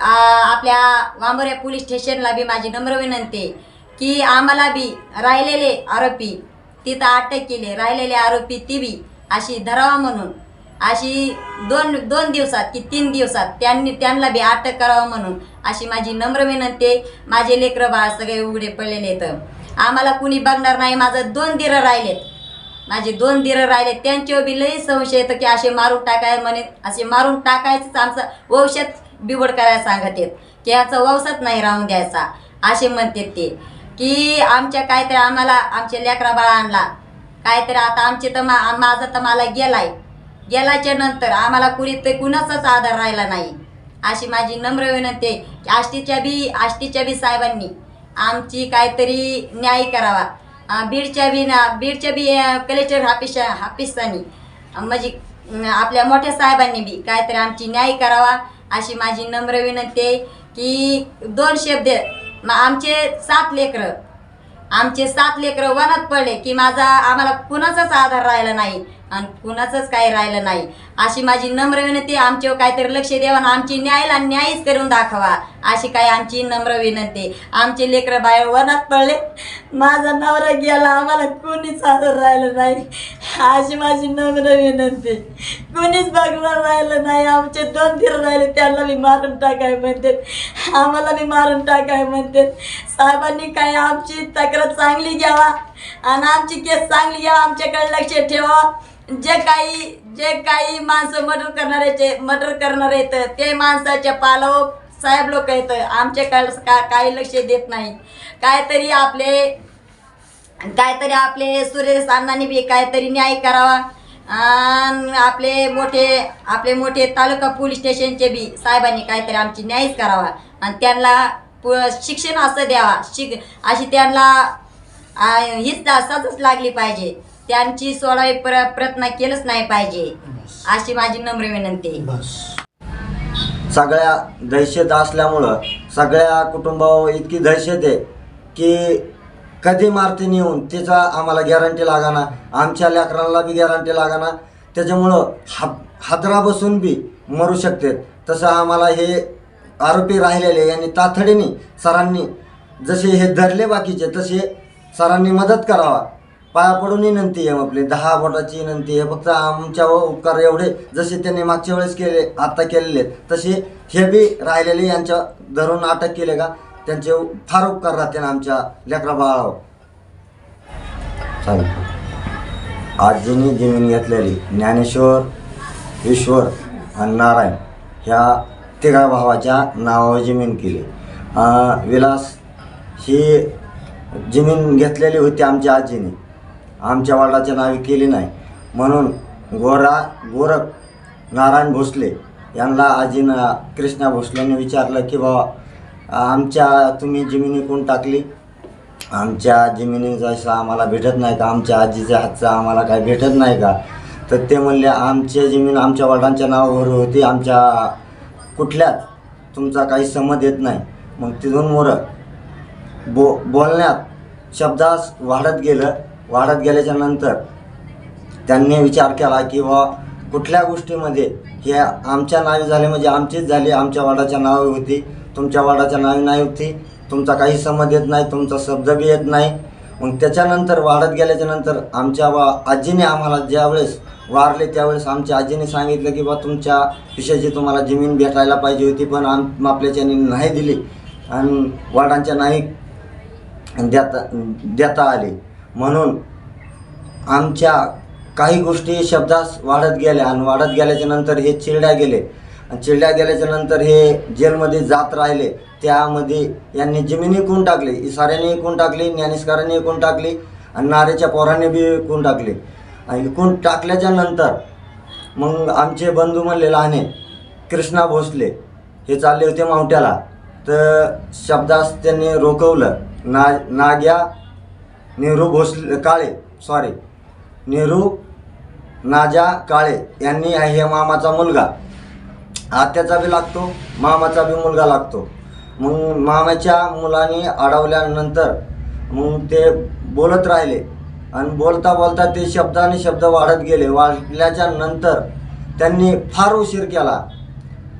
आपल्या वांबोऱ्या पोलीस स्टेशनला बी माझी नम्र विनंती की आम्हाला बी राहिलेले आरोपी तिथं अटक केले राहिलेले आरोपी ती बी अशी धरावा म्हणून अशी दोन दोन दिवसात की तीन दिवसात त्यांनी त्यांना बी अटक करावं म्हणून अशी माझी नम्र विनंती. माझे लेकरं बाळ सगळे उघडे पडलेले आहेत. आम्हाला कुणी बघणार नाही माझं दोन दिरं राहिलेत. माझे दोन दिरं राहिले त्यांच्यावर बी लई संशय येतं की असे मारून टाकाय म्हणे असे मारून टाकायचंच आमचं औषध बिघड करायला सांगत आहेत. की याचा वंशच नाही राहून द्यायचा. असे म्हणतात ते. की आमच्या काहीतरी आम्हाला आमच्या लेकरा बाळा आणला. काहीतरी आता आमचे तर मा माझा तर मला गेलाय. गेल्याच्यानंतर आम्हाला कुणी ते कुणाचाच आधार राहिला नाही. अशी माझी नम्र विनंती आहे की आष्टीच्या बी आष्टीच्या बी साहेबांनी आमची काहीतरी न्याय करावा. बीडच्या बी ना बीडच्या बी कलेक्टर हाफिस हाफिसांनी म्हणजे आपल्या मोठ्या साहेबांनी बी काहीतरी आमची न्याय करावा. अशी माझी नम्र विनंती आहे की दोन शब्द आमचे सात लेकरं. आमचे सात लेकरं वनात पडले की माझा आम्हाला कुणाचाच आधार राहिला नाही. आणि कुणाचंच काही राहिलं नाही. अशी माझी नम्र विनंती आमच्यावर काहीतरी लक्ष द्यावा आणि आमची न्यायला न्यायच करून दाखवा. अशी काय आमची नम्र विनंती आमचे लेकरं बाहेर वनात पडले. माझा नवरा गेला आम्हाला कोणीच आधार राहिलं नाही. अशी माझी नम्र विनंती कुणीच कोणीच बघणार राहिलं नाही. आमचे दोन तीर राहिले त्यांना मी मारून टाकाय म्हणते. आम्हाला मी मारून टाकाय म्हणते. साहेबांनी काय आमची तक्रार चांगली घ्यावा? आणि आमची केस चांगली घ्या आमच्याकडे लक्ष ठेवा. जे काही जे काही माणसं मर्डर करणारे मर्डर करणार आहेत ते माणसाच्या पालव साहेब लोक आहेत आमच्याकडे का काही लक्ष देत नाही. काहीतरी आपले काहीतरी आपले सुरेश अण्णांनी बी काहीतरी न्याय करावा. आपले मोठे आपले मोठे तालुका पोलीस स्टेशनचे बी साहेबांनी काहीतरी आमची न्यायच करावा. आणि त्यांना पु- शिक्षण असं द्यावा. शिक अशी त्यांना हीच सजच लागली पाहिजे. त्यांची सोडावी प्र प्रयत्न केलंच नाही पाहिजे. अशी माझी नम्र विनंती सगळ्या दहशत असल्यामुळं सगळ्या कुटुंबावर इतकी दहशत आहे की कधी मारते येऊन तिचा आम्हाला गॅरंटी लागाना आमच्या लेकरांना बी गॅरंटी लागाना. त्याच्यामुळं हा हादरा बसून बी मरू शकते. तसं आम्हाला हे आरोपी राहिलेले यांनी तातडीने सरांनी जसे हे धरले बाकीचे तसे सरांनी मदत करावा. पाया पडून विनंती आहे आपली. दहा बोटाची विनंती आहे. फक्त आमच्यावर उपकार एवढे. जसे त्यांनी मागच्या वेळेस केले आत्ता केलेले तसे हे बी राहिलेले यांच्या धरून अटक केले का? त्यांचे फार उपकार राहते ना आमच्या लेकरा बाळावर. चालेल आजीने जमीन घेतलेली. ज्ञानेश्वर ईश्वर आणि नारायण ह्या तिघा भावाच्या नावावर जमीन केली. विलास ही जमीन घेतलेली होती आमच्या आजीने. आमच्या वडिलाच्या नावे केली नाही. म्हणून गोरा गोरख नारायण भोसले यांना आजीनं कृष्णा भोसलेने विचारलं की बाबा आमच्या तुम्ही जमिनी कोण टाकली? आमच्या जमिनी जसं आम्हाला भेटत नाही का? आमच्या आजीच्या हातचा आम्हाला काय भेटत नाही का? तर ते म्हणले आमची जमीन आमच्या वडिलांच्या नावावर होती. आमच्या कुठल्याच तुमचा काही समज येत नाही. मग तिथून मोरं बो बोलण्यात शब्दास वाढत गेलं वाढत गेल्याच्यानंतर त्यांनी विचार केला की बा कुठल्या गोष्टीमध्ये हे आमच्या नावे झाले म्हणजे आमचीच झाली आमच्या वाडाच्या नावे होती तुमच्या वाडाच्या नावे नाही होती तुमचा काही समज येत नाही तुमचा शब्द बी येत नाही. मग त्याच्यानंतर वाढत गेल्याच्यानंतर आमच्या बा आजीने आम्हाला ज्यावेळेस वारले त्यावेळेस आमच्या आजीने सांगितलं की बा तुमच्या विषयाची तुम्हाला जमीन भेटायला पाहिजे होती पण आम आपल्याच्याने नाही दिली. आणि वाडांच्या नाही देता देता आले. म्हणून आमच्या काही गोष्टी शब्दास वाढत गेल्या आणि वाढत गेल्याच्यानंतर हे चिरड्या गेले. आणि चिरड्या गेल्याच्यानंतर हे जेलमध्ये जात राहिले. त्यामध्ये यांनी जमीन कोण टाकली? इसाऱ्याने कोण टाकली? ज्ञानेश्वरांनी कोण टाकली? आणि नारेच्या पोराने बी विकून टाकली? आणि विकून टाकल्याच्या नंतर मग आमचे बंधू म्हणले लहाने कृष्णा भोसले. हे चालले होते मावट्याला. तर शब्दास त्यांनी रोखवलं. ना नाग्या नेहरू भोसले काळे सॉरी नेहरू नाजा काळे यांनी हे मामाचा मुलगा. आत्याचा बी लागतो मामाचा बी मुलगा लागतो. मग मामाच्या मुलाने अडवल्यानंतर मग ते बोलत राहिले. आणि बोलता बोलता ते शब्दाने शब्द वाढत गेले. वाढल्याच्या नंतर त्यांनी फार उशीर केला.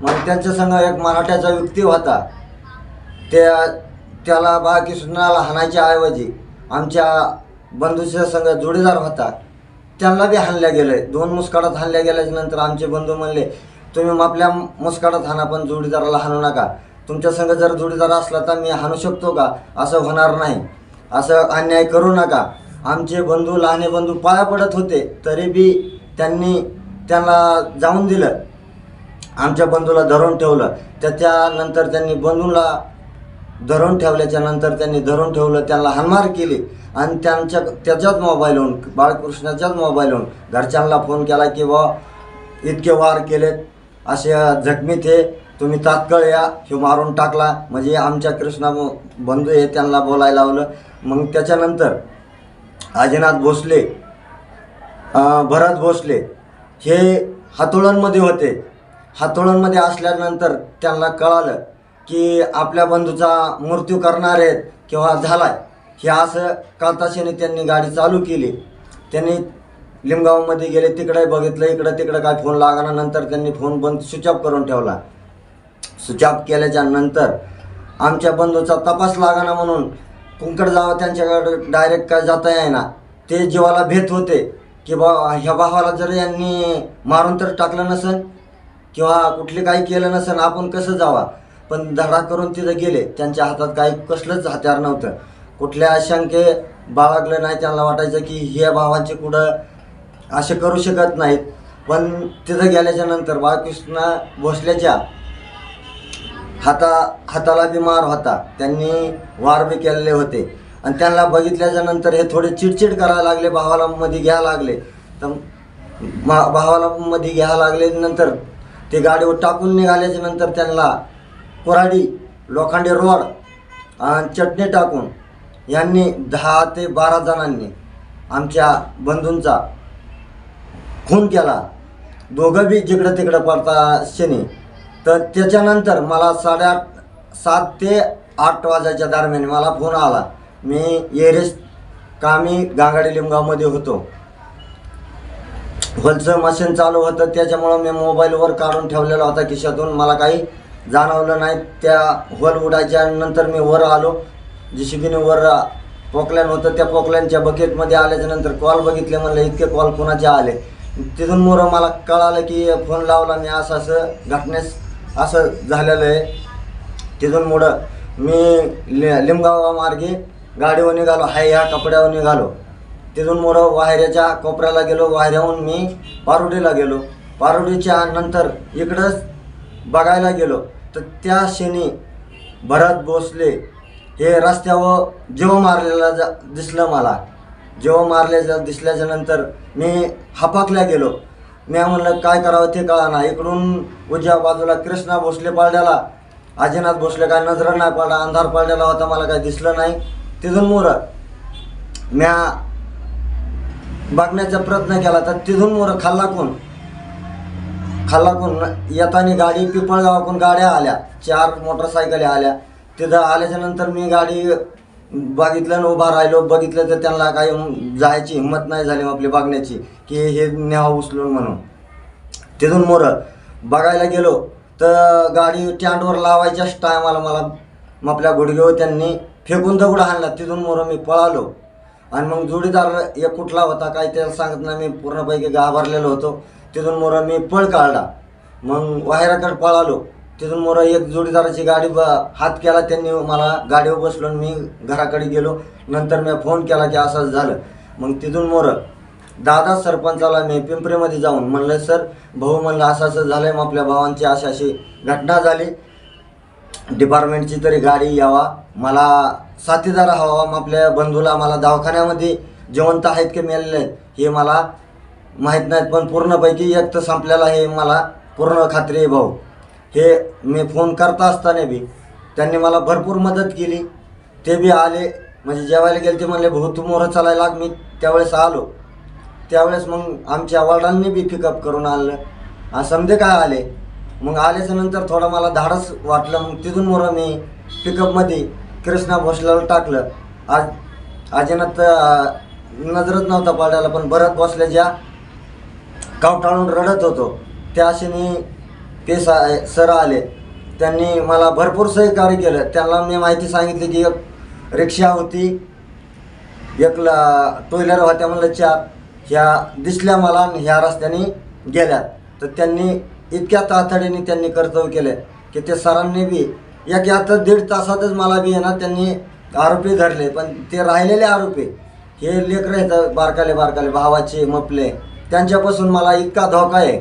मग त्यांच्या संग एक मराठ्याचा व्यक्ती होता. त्या त्याला बाळकृष्णाला हाणायच्या ऐवजी आमच्या बंधूच्या संग जोडीदार होता. त्यांना बी हाणल्या गेले दोन मुस्काडात हाणल्या गेल्याच्यानंतर आमचे बंधू म्हणले तुम्ही आपल्या मुस्काडात हाणा पण जोडीदाराला हाणू नका. तुमच्या संग जर जोडीदार असला तर मी हाणू शकतो का? असं होणार नाही. असं अन्याय करू नका. आमचे बंधू लहाने बंधू पाया पडत होते. तरी बी त्यांनी त्यांना जाऊन दिलं. आमच्या बंधूला धरून ठेवलं. त्याच्यानंतर त्यांनी बंधूला धरून ठेवल्याच्या नंतर त्यांनी धरून ठेवलं त्यांना हानमार केली. आणि त्यांच्या त्याच्याच मोबाईलहून बाळकृष्णाच्याच मोबाईलहून घरच्यांना फोन केला की बा इतके वार केलेत असे जखमी हे तुम्ही तात्काळ या. हे मारून टाकला. म्हणजे आमच्या कृष्णा बंधू हे त्यांना बोलायला लावलं. मग त्याच्यानंतर आजीनाथ भोसले भरत भोसले हे हातोळांमध्ये होते. हातोळांमध्ये असल्यानंतर त्यांना कळालं की आपल्या बंधूचा मृत्यू करणार आहेत किंवा झालाय हे असं कळताशेने त्यांनी गाडी चालू केली. त्यांनी लिमगावमध्ये गेले तिकडे बघितलं इकडं तिकडं काय फोन लागणार नंतर त्यांनी फोन बंद स्विच ऑफ करून ठेवला. स्विच ऑफ केल्याच्यानंतर आमच्या बंधूचा तपास लागाना म्हणून कुंकड जावं त्यांच्याकडे डायरेक्ट काय जाता येईना. ते जीवाला भेट होते की बा ह्या भावाला जर यांनी मारून तर टाकलं नसेल किंवा कुठले काही केलं नसेल आपण कसं जावा? पण धडा करून तिथं गेले. त्यांच्या हातात काही कसलंच हत्यार नव्हतं. कुठल्या शंके बाळगलं नाही त्यांना वाटायचं की ह्या भावांचे कुठं असे करू शकत नाहीत. पण तिथं गेल्याच्यानंतर बाळकृष्ण भोसल्याच्या हाता हाताला बी मार होता. त्यांनी वार बी केलेले होते. आणि त्यांना बघितल्याच्या नंतर हे थोडे चिडचिड करायला लागले भावाला मध्ये घ्यायला लागले. तर मा भावाला मध्ये घ्यायला लागले नंतर ते गाडीवर टाकून निघाल्याच्या नंतर त्यांना कोराडी लोखंडे रोड आणि चटणी टाकून यांनी दहा ते बारा जणांनी आमच्या बंधूंचा खून केला. दोघं बी जिकडं तिकडं पडता शनी. तर त्याच्यानंतर मला साडेआठ सात ते आठ वाजायच्या दरम्यान मला फोन आला. मी एरेस कामी गांगाडी लिमगावमध्ये होतो. होलचं मशीन चालू होतं. त्याच्यामुळं मी मोबाईलवर काढून ठेवलेला होता खिशातून. मला काही जाणवलं नाही. त्या होल उडायच्या नंतर मी वर आलो. जीसीबीने वर पोकलॅन होतं. त्या पोकलॅनच्या बकेटमध्ये आल्याच्यानंतर कॉल बघितले. म्हणलं इतके कॉल कोणाचे आले? तिथून मोरं मला कळालं की फोन लावला मी. असं असं घटनेस असं झालेलं आहे. तिथून मुळं मी लि लिमगाव गाडीवर निघालो. हाय ह्या कपड्यावर निघालो. तिथून मुळं वायऱ्याच्या कोपऱ्याला गेलो. वायऱ्याहून मी पारुडीला गेलो. पारुडीच्या नंतर इकडंच बघायला गेलो. तर त्या क्षणी भरत भोसले हे रस्त्यावर जेव मारलेला जा दिसलं मला जेव मारल्याच्या दिसल्याच्या नंतर मी हापाकल्या गेलो. मी म्हणलं काय करावं ते कळा ना. इकडून उजव्या बाजूला कृष्णा भोसले पाळल्याला आजीनाथ भोसले काय नजर नाही पडला अंधार पडलेला होता मला काय दिसलं नाही. तिथून मोरं. म्या बघण्याचा प्रयत्न केला तर तिथून मोरं खाल्ला कोण? खालाकून येताना गाडी पिपळगावाकून गाड्या आल्या. चार मोटरसायकली आल्या. तिथं आल्याच्यानंतर मी गाडी बघितलं उभा राहिलो. बघितलं तर त्यांना काही जायची हिंमत नाही झाली आपली बघण्याची की हे न्याव उचलून म्हणून. तिथून मोरं बघायला गेलो तर गाडी स्टँडवर लावायच्याच टायमाला मला मग आपल्या गुडघेवर त्यांनी फेकून दगड हाणला. तिथून मोरं मी पळालो. आणि मग जोडीदार एक कुठला होता काय त्याला सांगत नाही. मी पूर्णपैकी घाबरलेलो होतो. तिथून मोरं मी पळ काढला. मग वाहेराकडे पळालो. तिथून मोरं एक जोडीदाराची गाडी ब हात केला. त्यांनी मला गाडीवर बसलो आणि मी घराकडे गेलो. नंतर मी फोन केला की असंच झालं. मग तिथून मोरं दादा सरपंचाला मी पिंपरीमध्ये जाऊन म्हणलं सर भाऊ म्हणलं असं असं झालं आहे मग आपल्या भावांची अशी अशी घटना झाली. डिपार्टमेंटची तरी गाडी यावा. मला साथीदार हवा. मग आपल्या बंधूला मला दवाखान्यामध्ये जिवंत आहेत की मेलेले आहेत हे मला माहीत नाहीत पण पूर्णपैकी एक तर संपलेला हे मला पूर्ण खात्री आहे भाऊ. हे मी फोन करता असताना बी त्यांनी मला भरपूर मदत केली. ते बी आले म्हणजे जेवायला गेले ते म्हणले भाऊ तू मोरं चालायला लाग मी त्यावेळेस आलो. त्यावेळेस मग आमच्या वडिलांनी बी पिकअप करून आणलं. समजे काय आले? मग आल्याच्यानंतर थोडं मला धाडस वाटलं मग तिथून मोरं मी पिकअपमध्ये कृष्णा भोसल्याला टाकलं. आज अजिनात नजरच नव्हता पाडायला पण भरत बसल्याच्या कावटाळून रडत होतो. त्या अशीने ते सा सर आले. त्यांनी मला भरपूर सहकार्य केलं. त्यांना मी माहिती सांगितली की एक रिक्षा होती. एक ल टू व्हीलर होत्या म्हणलं चार. ह्या दिसल्या मला आणि ह्या रस्त्याने गेल्या. तर त्यांनी इतक्या तातडीने त्यांनी कर्तव्य केले की ते सरांनी बी एक आता दीड तासातच मला बी ना त्यांनी आरोपी धरले. पण ते राहिलेले आरोपी हे लेकरं आहेत बारकाले बारकाले भावाचे मपले. त्यांच्यापासून मला इतका धोका आहे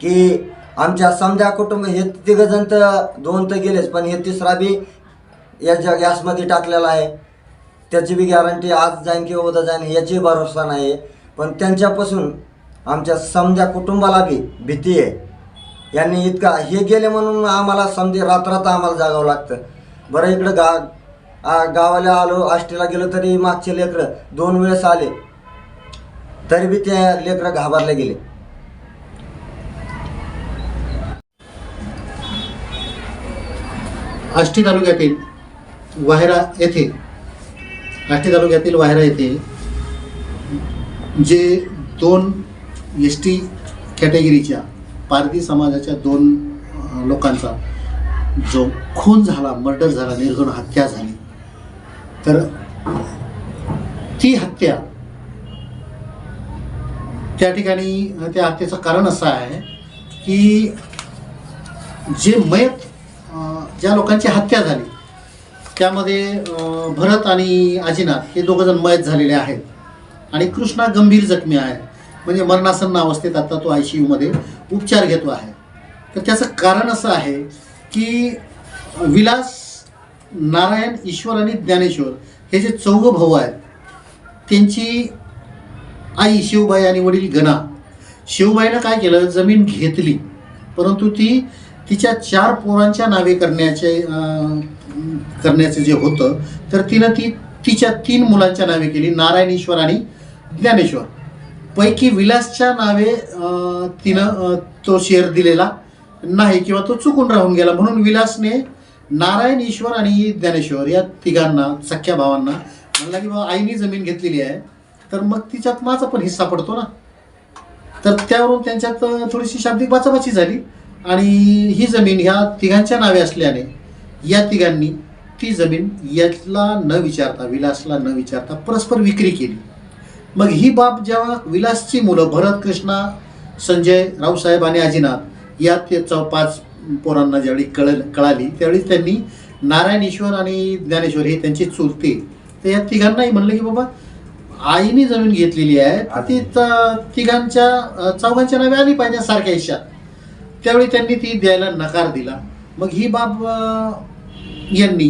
की आमच्या समजा कुटुंब हे तिघजण तर दोन तर गेलेच पण हे तिसरा बी याच्या गॅसमध्ये टाकलेला आहे. त्याची बी गॅरंटी आज जाईन किंवा उद्या जाईन याची भरोसा नाही. आहे पण त्यांच्यापासून आमच्या समजा कुटुंबाला बी भीती आहे. यांनी इतका हे गेले म्हणून आम्हाला समजे रात्रात आम्हाला जागावं लागतं. बरं इकडं गा गावाला आलो आष्टीला गेलो तरी मागचे लेकरं दोन वेळेस आले. तरी बी त्या लेकरं घाबरले गेले. आष्टी तालुक्यातील वाहेरा येथे आष्टी तालुक्यातील वाहेरा येथे जे दोन एस टी कॅटेगरीच्या पारधी समाजाच्या दोन लोकांचा जो खून झाला मर्डर झाला निर्घृण हत्या झाली तर ती हत्या त्या ठिकाणी त्या हत्येचं कारण असं आहे की जे मयत ज्या लोकांची हत्या झाली त्यामध्ये भरत आणि आजीनाथ हे दोघं जण मयत झालेले आहेत. आणि कृष्णा गंभीर जखमी आहे. म्हणजे मरणासन्न अवस्थेत आता तो आय सी यूमध्ये उपचार घेतो आहे. तर त्याचं कारण असं आहे की विलास नारायण ईश्वर आणि ज्ञानेश्वर हे जे चौघं भाऊ आहेत त्यांची आई शिवबाई आणि वडील गणा. शिवबाईनं काय केलं? जमीन घेतली. परंतु ती तिच्या चार पोरांच्या नावे करण्याचे करण्याचं जे होतं तर तिनं ती तिच्या तीन मुलांच्या नावे केली नारायणेश्वर आणि ज्ञानेश्वर. पैकी विलासच्या नावे तिनं तो शेअर दिलेला नाही किंवा तो चुकून राहून गेला. म्हणून विलासने नारायण ईश्वर आणि ज्ञानेश्वर या तिघांना सख्या भावांना म्हणला की बाबा आईनी जमीन घेतलेली आहे. तर मग तिच्यात माझा पण हिस्सा पडतो ना. तर त्यावरून त्यांच्यात थोडीशी शाब्दिक बाचाबाची झाली. आणि ही जमीन ह्या तिघांच्या नावे असल्याने या तिघांनी ती जमीन यातला न विचारता विलासला न विचारता परस्पर विक्री केली. मग ही बाब जेव्हा विलासची मुलं भरत कृष्णा संजय रावसाहेब आणि आजीनाथ या ते चौ पाच पोरांना ज्यावेळी कळ कळाली त्यावेळी त्यांनी नारायण ईश्वर आणि ज्ञानेश्वर हे त्यांची चुलते. तर या तिघांनाही म्हणलं की बाबा आईने जमीन घेतलेली आहे ती त- तिघांच्या चौघांच्या नावे आली पाहिजे सारख्या हिश्यात त्यावेळी त्यांनी ती द्यायला नकार दिला. मग ही बाब यांनी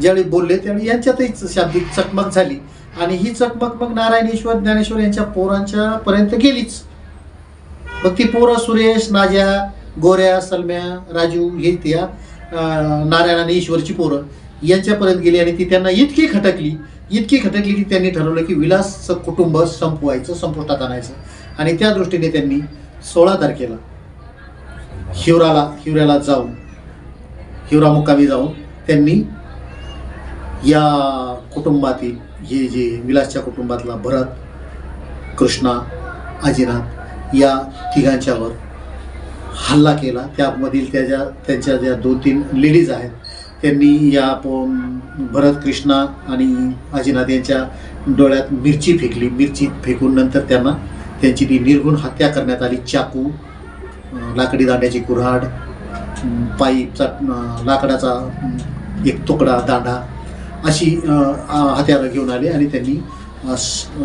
ज्यावेळी बोलले त्यावेळी यांच्यातही शाब्दिक चकमक झाली. आणि ही चकमक मग नारायण ईश्वर ज्ञानेश्वर यांच्या पोरांच्या पर्यंत गेलीच. मग ती पोरं सुरेश नाज्या गोऱ्या सलम्या राजू हे त्या नारायण आणि ईश्वरची पोरं यांच्यापर्यंत गेली आणि ती त्यांना इतकी खटकली इतकी खटकली की त्यांनी ठरवलं की विलासचं कुटुंब संपवायचं संपुष्टात आणायचं. आणि त्या दृष्टीने त्यांनी सोळा तारखेला हिवराला हिवऱ्याला जाऊन हिवरा मुक्कामी जाऊन त्यांनी या कुटुंबातील हे जे विलासच्या कुटुंबातला भरत कृष्णा अजिनाथ या तिघांच्यावर हल्ला केला. त्यामधील त्याच्या त्यांच्या ज्या दोन तीन लेडीज आहेत त्यांनी या प भरत कृष्णा आणि आजीनाथ यांच्या डोळ्यात मिरची फेकली. मिरची फेकून नंतर त्यांना त्यांची ती निर्गुण हत्या करण्यात आली. चाकू लाकडी दांड्याची कुऱ्हाड पाईपचा लाकडाचा एक तुकडा दांडा अशी हत्यारं घेऊन आले आणि त्यांनी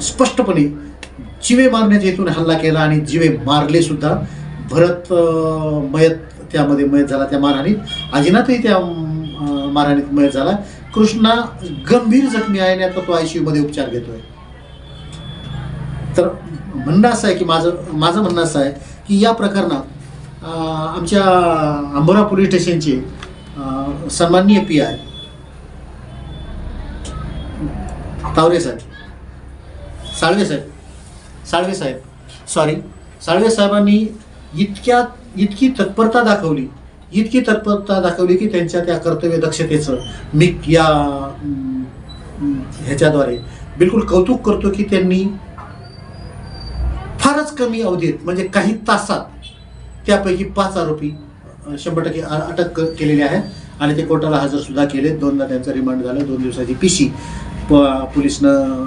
स्पष्टपणे जिवे मारण्याच्या हेतून हल्ला केला आणि जिवे मारले सुद्धा. भरत मयत त्यामध्ये मयत झाला त्या मारहाणीत. अजिनाथही त्या मारहाणीत मय झाला. कृष्णा गंभीर जखमी आहे आणि आता तो आयमध्ये उपचार घेतोय. तर म्हणणं असं आहे की माझं माझं म्हणणं असं आहे की या प्रकरणात आमच्या अंबोरा पोलीस स्टेशनचे सन्माननीय पी आय. तावरे साहेब. साळवे साहेब. साळवे साहेब. सॉरी साळवे साहेबांनी इतक्या इतकी तत्परता दाखवली. इतकी तत्परता दाखवली की त्यांच्या त्या कर्तव्य दक्षतेचं मी या ह्याच्याद्वारे बिलकुल कौतुक करतो की त्यांनी फारच कमी अवधीत म्हणजे काही तासात त्यापैकी पाच आरोपी शंभर टक्के अटक केलेले आहेत. आणि ते कोर्टाला हजर सुद्धा केले. दोनदा त्यांचं रिमांड झालं. दोन दिवसाची पिशी प पोलिसनं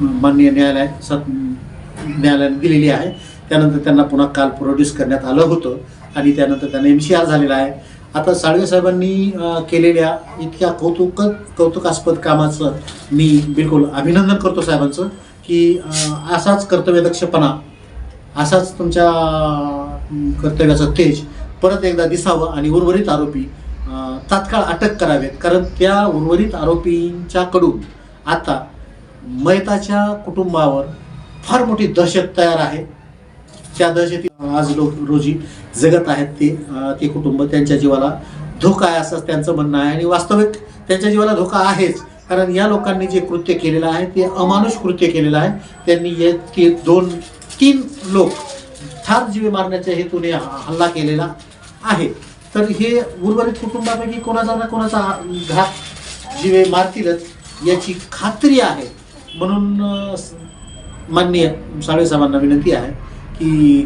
माननीय न्यायालय सत न्यायालयाने दिलेली आहे. त्यानंतर त्यांना पुन्हा काल प्रोड्यूस करण्यात आलं होतं. आणि त्यानंतर त्यांना एम सी आर झालेला आहे. आता साळवे साहेबांनी केलेल्या इतक्या कौतुक कौतुकास्पद कामाचं मी बिलकुल अभिनंदन करतो साहेबांचं की असाच कर्तव्यदक्षपणा असाच तुमच्या कर्तव्याचं तेज परत एकदा दिसावं आणि उर्वरित आरोपी तात्काळ अटक करावेत. कारण त्या उर्वरित आरोपींच्याकडून आता मयताच्या कुटुंबावर फार मोठी दहशत तयार आहे. त्या दहशती आज लोक रोजी जगत आहेत ते ते कुटुंब त्यांच्या जीवाला धोका आहे असं त्यांचं म्हणणं आहे. आणि वास्तविक त्यांच्या जीवाला धोका आहेच. कारण या लोकांनी जे कृत्य केलेलं आहे ते अमानुष कृत्य केलेलं आहे. त्यांनी ये ते दोन तीन लोक ठार जीवे मारण्याच्या हेतूने हल्ला केलेला आहे. तर हे उर्वरित कुटुंबापैकी कोणाचा ना कोणाचा घात जीवे मारतीलच याची खात्री आहे. म्हणून माननीय साळवेसाहेबांना विनंती आहे. की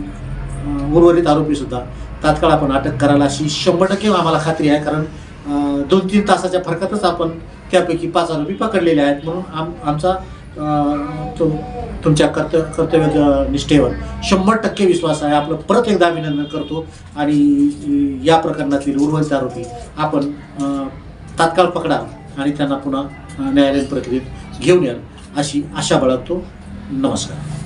उर्वरित आरोपीसुद्धा तात्काळ आपण अटक करायला अशी शंभर टक्के आम्हाला खात्री आहे कारण दोन तीन तासाच्या फरकातच आपण त्यापैकी पाच आरोपी पकडलेले आहेत. म्हणून आम आमचा तो तुमच्या कर्तव्य कर्तव्य निष्ठेवर शंभर टक्के विश्वास आहे. आपलं परत एकदा अभिनंदन करतो. आणि या प्रकरणातील उर्वरित आरोपी आपण तात्काळ पकडा आणि त्यांना पुन्हा न्यायालयीन प्रक्रियेत घेऊन याल अशी आशा बाळगतो. नमस्कार.